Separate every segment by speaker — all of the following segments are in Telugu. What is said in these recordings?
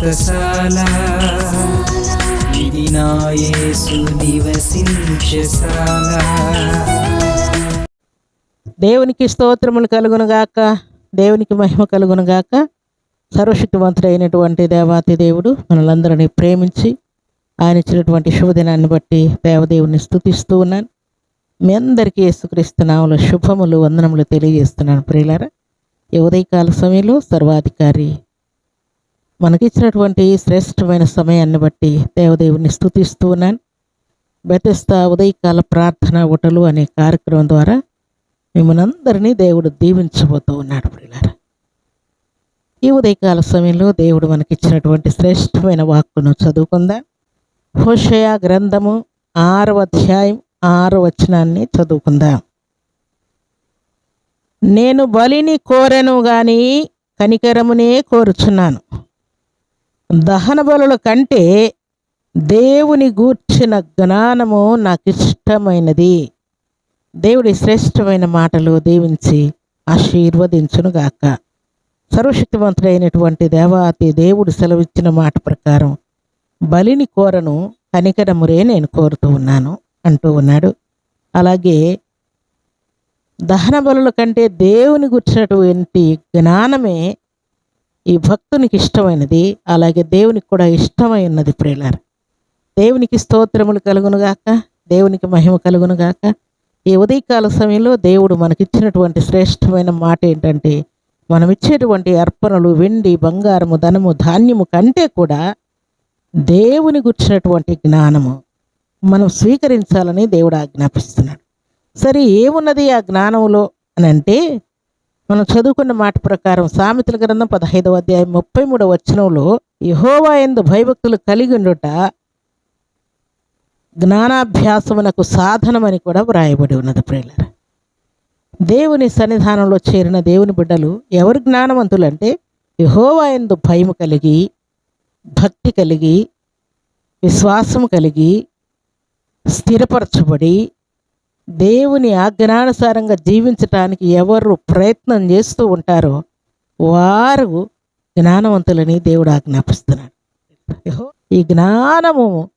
Speaker 1: వ్రతశాల ఇది నివసించశాల
Speaker 2: దేవునికి స్తోత్రములు కలుగునుగాక దేవునికి మహిమ కలుగునుగాక సర్వశక్తివంతుడైనటువంటి దేవాతి దేవుడు మనలందరినీ ప్రేమించి ఆయన ఇచ్చినటువంటి శుభదినాన్ని బట్టి దేవదేవుని స్థుతిస్తూ ఉన్నాను. మీ అందరికీ యేసుక్రీస్తునాములు శుభములు వందనములు తెలియజేస్తున్నాను ప్రియులారా. ఈ ఉదయకాల సమయంలో సర్వాధికారి మనకిచ్చినటువంటి శ్రేష్టమైన సమయాన్ని బట్టి దేవదేవుని స్తుతిస్తూ ఉన్నాను. బెతస్తా ఉదయకాల ప్రార్థన ఓటలు అనే కార్యక్రమం ద్వారా మిమ్మల్ని అందరినీ దేవుడు దీవించబోతూ ఉన్నాడు ప్రియులారా. ఈ ఉదయకాల సమయంలో దేవుడు మనకిచ్చినటువంటి శ్రేష్టమైన వాక్కును చదువుకుందాం. హోషయ గ్రంథము ఆరవ అధ్యాయం ఆరవ వచనాన్ని చదువుకుందాం. నేను బలిని కోరను గాని కనికరమునే కోరుచున్నాను. దహన బలుల కంటే దేవుని గూర్చిన జ్ఞానము నాకు ఇష్టమైనది దేవుడి శ్రేష్టమైన మాటలు దీవించి ఆశీర్వదించునుగాక. సర్వశక్తివంతుడైనటువంటి దేవాతి దేవుడు సెలవిచ్చిన మాట ప్రకారం బలిని కోరను కనికరమురే నేను కోరుతూ ఉన్నాను అంటూ ఉన్నాడు. అలాగే దహన బలుల కంటే దేవుని గుర్చినటువంటి జ్ఞానమే ఈ భక్తునికి ఇష్టమైనది అలాగే దేవునికి కూడా ఇష్టమై ఉన్నది దేవునికి స్తోత్రములు కలుగునుగాక దేవునికి మహిమ కలుగునుగాక ఈ ఉదయకాల సమయంలో దేవుడు మనకిచ్చినటువంటి శ్రేష్టమైన మాట ఏంటంటే మనం ఇచ్చేటువంటి అర్పణలు వెండి బంగారము ధనము ధాన్యము కంటే కూడా దేవుని గుర్చినటువంటి జ్ఞానము మనం స్వీకరించాలని దేవుడు ఆజ్ఞాపిస్తున్నాడు. సరే ఏమున్నది ఆ జ్ఞానంలో అని అంటే మనం చదువుకున్న మాట ప్రకారం సామెతల గ్రంథం పదహైదవ అధ్యాయం ముప్పై మూడవ వచనంలో యహోవా ఎందు భయభక్తులు కలిగి ఉండుట జ్ఞానాభ్యాసమునకు సాధనమని కూడా వ్రాయబడి ఉన్నది ప్రేలర్ దేవుని సన్నిధానంలో చేరిన దేవుని బిడ్డలు ఎవరు జ్ఞానవంతులు అంటే యహోవా ఎందు భయము కలిగి భక్తి కలిగి విశ్వాసం కలిగి స్థిరపరచబడి దేవుని ఆజ్ఞానుసారంగా జీవించటానికి ఎవరు ప్రయత్నం చేస్తూ ఉంటారో వారు జ్ఞానవంతులని దేవుడు ఆజ్ఞాపిస్తున్నాడు. ఈ జ్ఞానము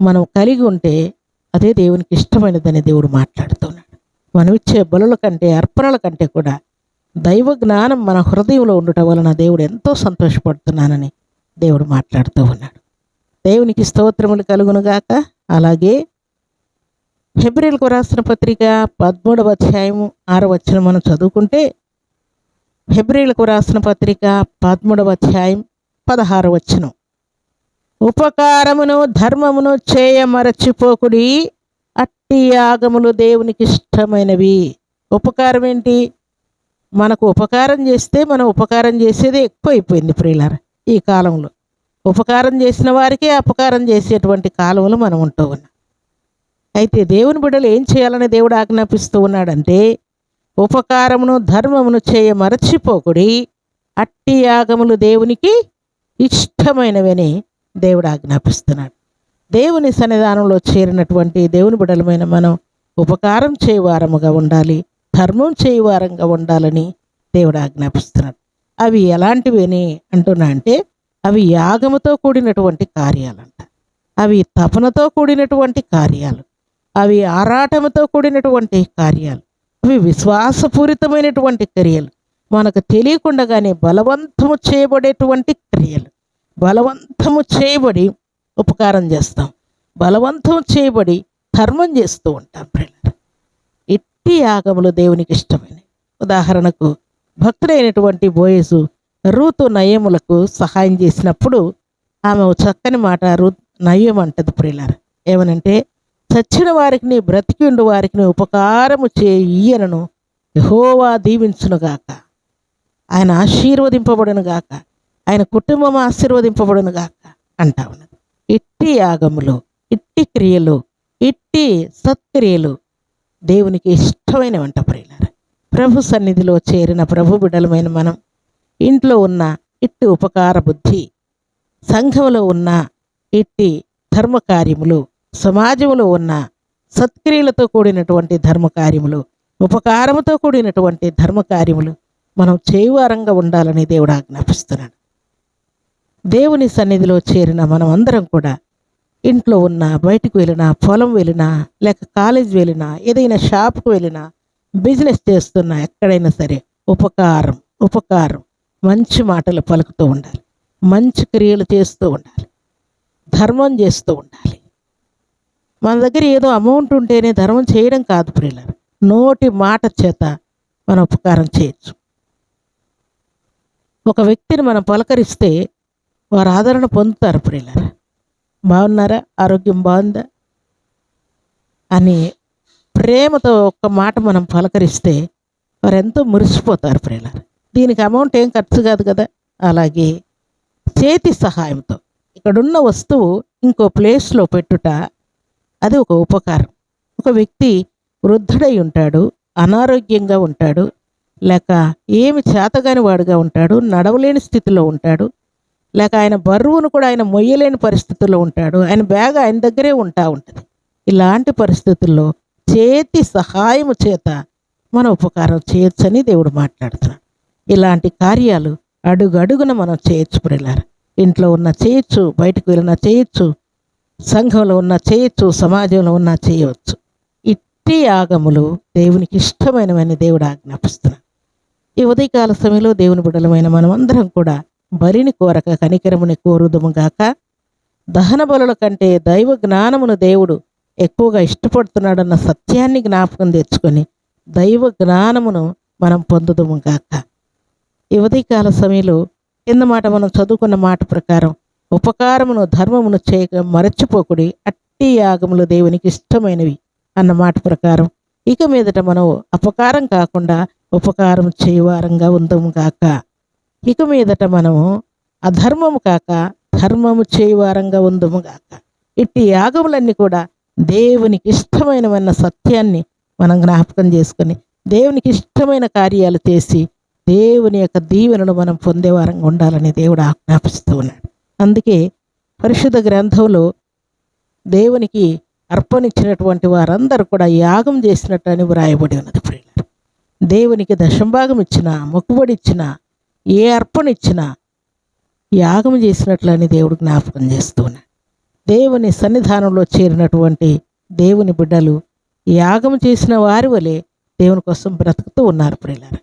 Speaker 2: మనం కలిగి ఉంటే అదే దేవునికి ఇష్టమైనదని దేవుడు మాట్లాడుతున్నాడు. మనం ఇచ్చే బలుల కంటే అర్పణల కంటే కూడా దైవ జ్ఞానం మన హృదయంలో ఉండటం వలన దేవుడు ఎంతో సంతోషపడుతున్నానని దేవుడు మాట్లాడుతూ ఉన్నాడు. దేవునికి స్తోత్రములు కలుగునుగాక. అలాగే హెబ్రిల్కు రాసిన పత్రిక పదమూడవ అధ్యాయము ఆరవ వచ్చిన మనం చదువుకుంటే హెబ్రిల్కు రాసిన పత్రిక పదమూడవ అధ్యాయం పదహారు వచనం. ఉపకారమును ధర్మమును చేయ మరచిపోకుడి అట్టి యాగములు దేవునికి ఇష్టమైనవి ఉపకారం ఏంటి? మనకు ఉపకారం చేస్తే మనం ఉపకారం చేసేది ఎక్కువైపోయింది ప్రియులార ఈ కాలంలో. ఉపకారం చేసిన వారికే అపకారం చేసేటువంటి కాలంలో మనం ఉంటూ ఉన్నాం అయితే దేవుని బిడ్డలు ఏం చేయాలని దేవుడు ఆజ్ఞాపిస్తూ ఉన్నాడంటే ఉపకారమును ధర్మమును చేయ మరచిపోకుడి అట్టి యాగములు దేవునికి ఇష్టమైనవని దేవుడు ఆజ్ఞాపిస్తున్నాడు. దేవుని సన్నిధానంలో చేరినటువంటి దేవుని బిడలమైన మనం ఉపకారం చేయవారముగా ఉండాలి ధర్మం చేయవారంగా ఉండాలని దేవుడు ఆజ్ఞాపిస్తున్నాడు. అవి ఎలాంటివి అంటున్నా అంటే అవి యాగముతో కూడినటువంటి కార్యాలంట. అవి తపనతో కూడినటువంటి కార్యాలు. అవి ఆరాటముతో కూడినటువంటి కార్యాలు అవి విశ్వాసపూరితమైనటువంటి క్రియలు. మనకు తెలియకుండానే బలవంతము చేయబడేటువంటి క్రియలు. బలవంతము చేయబడి ఉపకారం చేస్తాం. బలవంతం చేయబడి ధర్మం చేస్తూ ఉంటాం ప్రియులారా. ఇట్టి యాగములు దేవునికి ఇష్టమైనవి. ఉదాహరణకు భక్తుడైనటువంటి బోయసు రూతు నయములకు సహాయం చేసినప్పుడు ఆమె చక్కని మాట రూ నయం అంటది ప్రియులార. ఏమనంటే చచ్చిన వారికి బ్రతికి ఉండు వారికి ఉపకారము చేయనను యహోవా దీవించునుగాక. ఆయన ఆశీర్వదింపబడును గాక ఆయన కుటుంబం ఆశీర్వదింపబడునుగాక అంటా ఉన్నది. ఇట్టి యాగములు ఇట్టి క్రియలు ఇట్టి సత్క్రియలు దేవునికి ఇష్టమైన వంట ప్రియులారా. ప్రభు సన్నిధిలో చేరిన ప్రభు బిడ్డలమైన మనం ఇంట్లో ఉన్న ఇట్టి ఉపకార బుద్ధి సంఘంలో ఉన్న ఇట్టి ధర్మకార్యములు సమాజంలో ఉన్న సత్క్రియలతో కూడినటువంటి ధర్మకార్యములు ఉపకారముతో కూడినటువంటి ధర్మకార్యములు మనం చేయువారంగా ఉండాలని దేవుడు ఆజ్ఞాపిస్తున్నాడు. దేవుని సన్నిధిలో చేరిన మనం అందరం కూడా ఇంట్లో ఉన్న బయటకు వెళ్ళినా పొలం వెళ్ళినా లేక కాలేజ్ వెళ్ళినా ఏదైనా షాప్కు వెళ్ళినా బిజినెస్ చేస్తున్నా ఎక్కడైనా సరే ఉపకారం ఉపకారం మంచి మాటలు పలుకుతూ ఉండాలి. మంచి క్రియలు చేస్తూ ఉండాలి. ధర్మం చేస్తూ ఉండాలి. మన దగ్గర ఏదో అమౌంట్ ఉంటేనే ధర్మం చేయడం కాదు ప్రియుల నోటి మాట చేత మనం ఉపకారం చేయొచ్చు. ఒక వ్యక్తిని మనం పలకరిస్తే వారు ఆదరణ పొందుతారు ప్రియుల బాగున్నారా? ఆరోగ్యం బాగుందా? అని ప్రేమతో ఒక్క మాట మనం పలకరిస్తే వారు ఎంతో మురిసిపోతారు ప్రియుల దీనికి అమౌంట్ ఏం ఖర్చు కాదు కదా. అలాగే చేతి సహాయంతో. ఇక్కడున్న వస్తువు ఇంకో ప్లేస్లో పెట్టుట అది ఒక ఉపకారం. ఒక వ్యక్తి వృద్ధుడై ఉంటాడు అనారోగ్యంగా ఉంటాడు లేక ఏమి చేతగాని వాడుగా ఉంటాడు నడవలేని స్థితిలో ఉంటాడు లేక ఆయన బరువును కూడా ఆయన మొయ్యలేని పరిస్థితుల్లో ఉంటాడు ఆయన బ్యాగ్ ఆయన దగ్గరే ఉంటా ఉంటుంది. ఇలాంటి పరిస్థితుల్లో చేతి సహాయము చేత మన ఉపకారం చేయొచ్చని దేవుడు మాట్లాడుతున్నాడు. ఇలాంటి కార్యాలు అడుగు అడుగున మనం చేయొచ్చు ప్రిలార ఇంట్లో ఉన్న చేయొచ్చు బయటకు వెళ్ళినా చేయొచ్చు సంఘంలో ఉన్న చేయొచ్చు సమాజంలో ఉన్న చేయవచ్చు. ఇట్టి యాగములు దేవునికి ఇష్టమైనవని దేవుడు ఆజ్ఞాపిస్తున్నాడు. ఈ ఉదయకాల సమయంలో దేవుని బిడ్డలమైన మనమందరం కూడా బలిని కోరక కనికరముని కోరుదుము గాక దహన బలుల కంటే దైవ జ్ఞానమును దేవుడు ఎక్కువగా ఇష్టపడుతున్నాడన్న సత్యాన్ని జ్ఞాపకం తెచ్చుకొని దైవ జ్ఞానమును మనం పొందుదుము గాక. ఈ ఉదయకాల సమయంలో కింద మాట మనం చదువుకున్న మాట ప్రకారం ఉపకారమును ధర్మమును చేయక మరచిపోకుడి అట్టి యాగములు దేవునికి ఇష్టమైనవి అన్న మాట ప్రకారం. ఇక మీదట మనం అపకారం కాకుండా ఉపకారం చేయవారంగా ఉందము కాక ఇక మీదట మనము అధర్మము కాక ధర్మము చేయవారంగా ఉందము కాక ఇట్టి యాగములన్నీ కూడా దేవునికి ఇష్టమైనవన్న సత్యాన్ని మనం జ్ఞాపకం చేసుకొని దేవునికి ఇష్టమైన కార్యాలు చేసి దేవుని యొక్క దీవెనను మనం పొందేవారంగా ఉండాలని దేవుడు ఆజ్ఞాపిస్తూ ఉన్నాడు. అందుకే పరిశుద్ధ గ్రంథంలో దేవునికి అర్పణించినటువంటి వారందరూ కూడా యాగం చేసినట్టు అని వ్రాయబడి ఉన్నది ప్రియులారు. దేవునికి దశంభాగం ఇచ్చిన మొక్కుబడి ఇచ్చిన ఏ అర్పణ ఇచ్చినా యాగం చేసినట్లని దేవుడు జ్ఞాపకం చేస్తూ ఉన్నాడు. దేవుని సన్నిధానంలో చేరినటువంటి దేవుని బిడ్డలు యాగం చేసిన వారి వలె దేవుని కోసం బ్రతుకుతూ ఉన్నారు ప్రియులారు.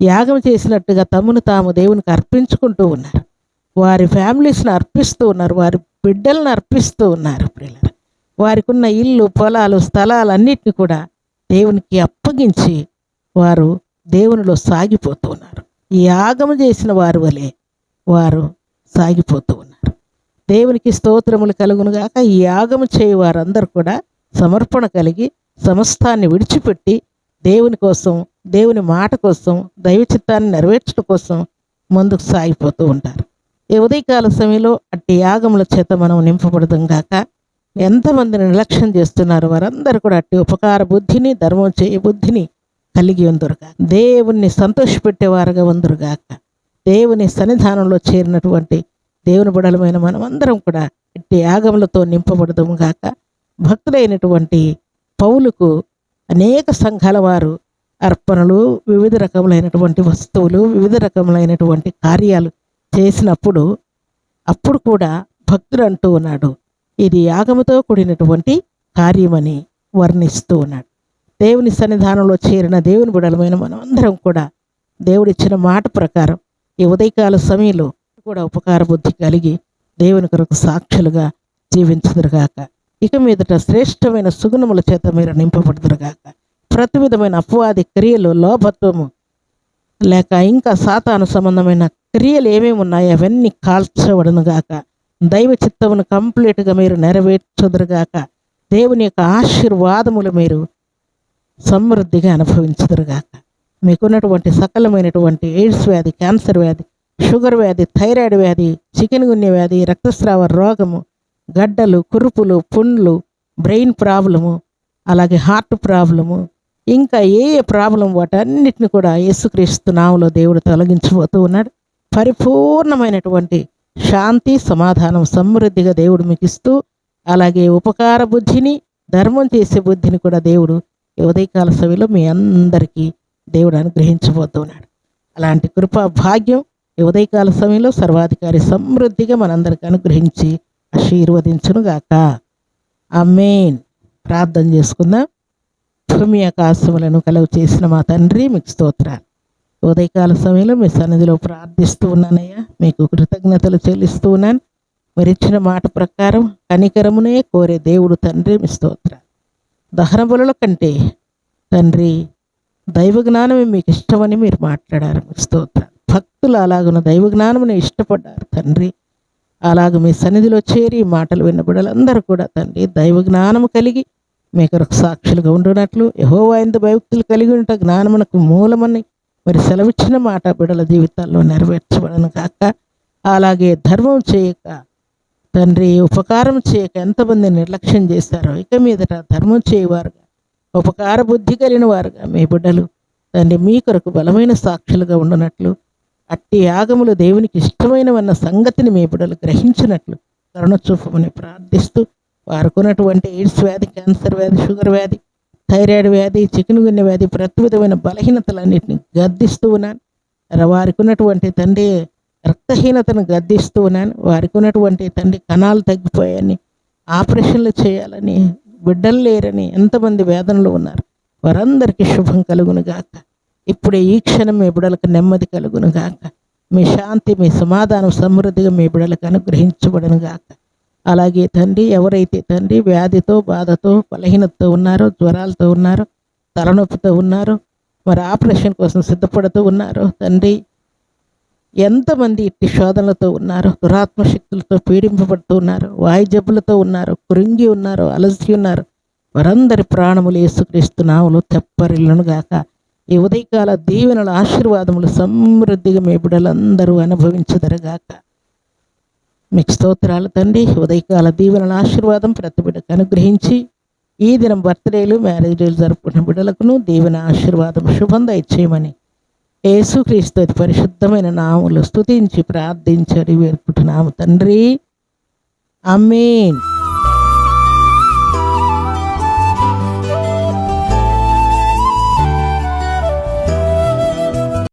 Speaker 2: యాగం చేసినట్టుగా తమను తాము దేవునికి అర్పించుకుంటూ ఉన్నారు. వారి ఫ్యామిలీస్ని అర్పిస్తూ ఉన్నారు వారి బిడ్డలను అర్పిస్తూ ఉన్నారు ప్రియులారా. వారికి ఉన్న ఇల్లు పొలాలు స్థలాలు అన్నిటిని కూడా దేవునికి అప్పగించి వారు దేవునిలో సాగిపోతూ ఉన్నారు. ఈ యాగం చేసిన వారి వలె వారు సాగిపోతూ ఉన్నారు. దేవునికి స్తోత్రములు కలుగునుగాక ఈ యాగం చేయ వారందరూ కూడా సమర్పణ కలిగి సమస్తాన్ని విడిచిపెట్టి దేవుని కోసం దేవుని మాట కోసం దైవ చిత్తాన్ని నెరవేర్చడం కోసం ముందుకు సాగిపోతూ ఉంటారు. ఈ ఉదయకాల సమయంలో అట్టి యాగముల చేత మనం నింపబడదాం గాక. ఎంతమందిని నిర్లక్ష్యం చేస్తున్నారు వారందరూ కూడా అట్టి ఉపకార బుద్ధిని ధర్మం చేయ బుద్ధిని కలిగి ఉందరుగా దేవుణ్ణి సంతోషపెట్టేవారుగా ఉందరుగాక దేవుని సన్నిధానంలో చేరినటువంటి దేవుని బుడలమైన మనమందరం కూడా ఇట్టి యాగములతో నింపబడదాము గాక. భక్తులైనటువంటి పౌలుకు అనేక సంఘాల వారు అర్పణలు వివిధ రకములైనటువంటి వస్తువులు వివిధ రకములైనటువంటి కార్యాలు చేసినప్పుడు అప్పుడు కూడా భక్తుడు అంటూ ఉన్నాడు ఇది యాగముతో కూడినటువంటి కార్యమని వర్ణిస్తూ ఉన్నాడు. దేవుని సన్నిధానంలో చేరిన దేవుని బిడలమైన మనమందరం అందరం కూడా దేవుడిచ్చిన మాట ప్రకారం ఈ ఉదయకాల సమయంలో కూడా ఉపకార బుద్ధి కలిగి దేవుని కొరకు సాక్షులుగా జీవించుదురుగాక. ఇక మీదట శ్రేష్టమైన సుగుణముల చేత మీరు నింపబడుదురుగాక. ప్రతి విధమైన అపవాది క్రియలు లోభత్వము లేక ఇంకా సాతాను సంబంధమైన క్రియలు ఏమేమి ఉన్నాయో? అవన్నీ కాల్చబడునుగాక దైవ చిత్తమును కంప్లీట్గా మీరు నెరవేర్చుదురుగాక. దేవుని యొక్క ఆశీర్వాదములు మీరు సమృద్ధిగా అనుభవించుదురుగాక. మీకున్నటువంటి సకలమైనటువంటి ఎయిడ్స్ వ్యాధి క్యాన్సర్ వ్యాధి షుగర్ వ్యాధి థైరాయిడ్ వ్యాధి చికెన్ గున్య వ్యాధి రక్తస్రావ రోగము గడ్డలు కురుపులు పుండ్లు బ్రెయిన్ ప్రాబ్లము అలాగే హార్ట్ ప్రాబ్లము ఇంకా ఏ ఏ ప్రాబ్లం వాటన్నిటిని కూడా యేసుక్రీస్తు నామలో దేవుడు తొలగించబోతూ ఉన్నాడు. పరిపూర్ణమైనటువంటి శాంతి సమాధానం సమృద్ధిగా దేవుడు మీకు ఇస్తూ అలాగే ఉపకార బుద్ధిని ధర్మం చేసే బుద్ధిని కూడా దేవుడు ఉదయకాల సభలో మీ అందరికీ దేవుడు అనుగ్రహించబోతున్నాడు. అలాంటి కృపా భాగ్యం ఈ ఉదయకాల సమయంలో సర్వాధికారి సమృద్ధిగా మనందరికి అనుగ్రహించి ఆశీర్వదించునుగాక. అమ్మేన్ ప్రార్థన చేసుకుందాం. భూమి ఆకాశములను కలవ చేసిన మా తండ్రి మీకు స్తోత్రాలు. ఉదయకాల సమయంలో మీ సన్నిధిలో ప్రార్థిస్తూ ఉన్నానయ్యా. మీకు కృతజ్ఞతలు చెల్లిస్తూ ఉన్నాను. మీరు ఇచ్చిన మాట ప్రకారం కనికరమునే కోరే దేవుడు తండ్రి మీ స్తోత్ర. దహన బలుల కంటే తండ్రి దైవ జ్ఞానమే మీకు ఇష్టమని మీరు మాట్లాడారు. మీ స్తోత్ర. భక్తులు అలాగున దైవ జ్ఞానమునే ఇష్టపడ్డారు తండ్రి. అలాగ మీ సన్నిధిలో చేరి మాటలు విన్నబడలందరూ కూడా తండ్రి దైవ జ్ఞానము కలిగి మీకు సాక్షులుగా ఉండునట్లు యహోవాయింద భయక్తులు కలిగి ఉంట జ్ఞానమునకు మూలమని మరి సెలవిచ్చిన మాట బిడల జీవితాల్లో నెరవేర్చబడను కాక అలాగే ధర్మం చేయక తండ్రి ఉపకారం చేయక ఎంతమంది నిర్లక్ష్యం చేస్తారో ఇక మీదట ధర్మం చేయవారుగా ఉపకార బుద్ధి కలిగిన వారుగా మీ బిడ్డలు తండ్రి మీ కొరకు బలమైన సాక్షులుగా ఉండనట్లు అట్టి యాగములు దేవునికి ఇష్టమైనవన్న సంగతిని మీ బిడ్డలు గ్రహించినట్లు కరుణ చూపమని ప్రార్థిస్తూ వారుకున్నటువంటి ఎయిడ్స్ వ్యాధి క్యాన్సర్ వ్యాధి షుగర్ వ్యాధి థైరాయిడ్ వ్యాధి చికెన్ గున్న వ్యాధి ప్రతి విధమైన బలహీనతలన్నింటిని గద్దిస్తూ ఉన్నాను. వారికి ఉన్నటువంటి తండ్రి రక్తహీనతను గద్దిస్తూ ఉన్నాను. వారికి ఉన్నటువంటి తండ్రి కణాలు తగ్గిపోయాయని ఆపరేషన్లు చేయాలని బిడ్డలు లేరని ఎంతమంది వేదనలు ఉన్నారు. వారందరికీ శుభం కలుగును గాక. ఇప్పుడే ఈ క్షణం మీ బిడలకు నెమ్మది కలుగును గాక. మీ శాంతి మీ సమాధానం సమృద్ధిగా మీ బిడలకు అనుగ్రహించబడను గాక. అలాగే తండ్రి ఎవరైతే తండ్రి వ్యాధితో బాధతో బలహీనతతో ఉన్నారో జ్వరాలతో ఉన్నారో తలనొప్పితో ఉన్నారో మరి ఆపరేషన్ కోసం సిద్ధపడుతూ ఉన్నారో తండ్రి ఎంతమంది ఇట్టి శోధనలతో ఉన్నారు దురాత్మ శక్తులతో పీడింపబడుతూ ఉన్నారు వాయుజబ్బులతో ఉన్నారు కృంగి ఉన్నారు అలసి ఉన్నారు వారందరి ప్రాణములు యేసుక్రీస్తు నామలు తెప్పరిల్లును గాక ఈ ఉదయకాల దీవెనల ఆశీర్వాదములు సమృద్ధిగా మీ బిడ్డలందరూ అనుభవించదరగాక. మీకు స్తోత్రాలు తండ్రి. ఉదయకాల దీవెనల ఆశీర్వాదం ప్రతి బిడ్డకు అనుగ్రహించి ఈ దినం బర్త్డేలు మ్యారేజ్ డేలు జరుపుకున్న బిడ్డలకును దీవెన ఆశీర్వాదం శుభం దయచేయమని యేసుక్రీస్తు అతి పరిశుద్ధమైన నాములు స్తుతించి ప్రార్థించడి వేడుకుంటున్నాము తండ్రి. అమీన్